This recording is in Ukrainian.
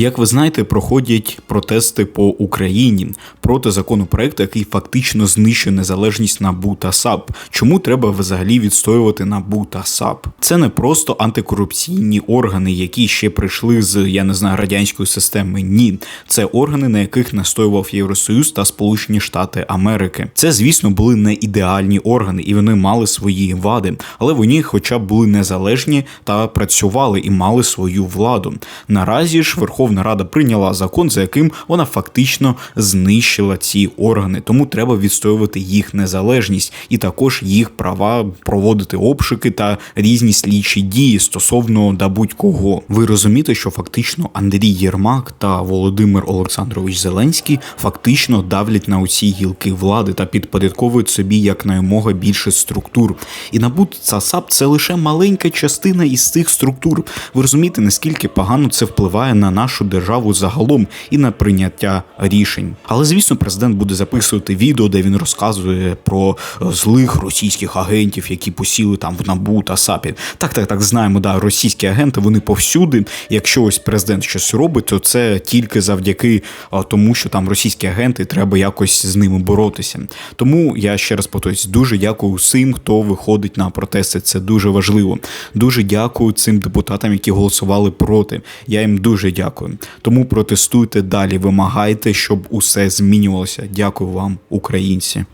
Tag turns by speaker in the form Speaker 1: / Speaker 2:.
Speaker 1: Як ви знаєте, проходять протести по Україні проти законопроекту, який фактично знищує незалежність НАБУ та САП. Чому треба взагалі відстоювати НАБУ та САП? Це не просто антикорупційні органи, які ще прийшли з я не знаю радянської системи. Ні, це органи, на яких настоював Євросоюз та Сполучені Штати Америки. Це, звісно, були не ідеальні органи, і вони мали свої вади, але вони, хоча б були незалежні та працювали і мали свою владу. Наразі ж Верховна Рада прийняла закон, за яким вона фактично знищила ці органи. Тому треба відстоювати їх незалежність і також їх права проводити обшуки та різні слідчі дії стосовно да будь-кого. Ви розумієте, що фактично Андрій Єрмак та Володимир Олександрович Зеленський фактично давлять на оці гілки влади та підпорядковують собі якнаймога більше структур. І НАБУ та САП це лише маленька частина із цих структур. Ви розумієте, наскільки погано це впливає на нашу державу загалом і на прийняття рішень. Але звісно, президент буде записувати відео, де він розказує про е, злих російських агентів, які посіли там в НАБУ та САПі. Так, так, так, знаємо, да, російські агенти вони повсюди. Якщо ось президент щось робить, то це тільки завдяки тому, що там російські агенти, треба якось з ними боротися. Тому я ще раз повторюсь, дуже дякую всім, хто виходить на протести. Це дуже важливо. Дуже дякую цим депутатам, які голосували проти. Я їм дуже дякую. Тому протестуйте далі, вимагайте, щоб усе змінювалося. Дякую вам, українці.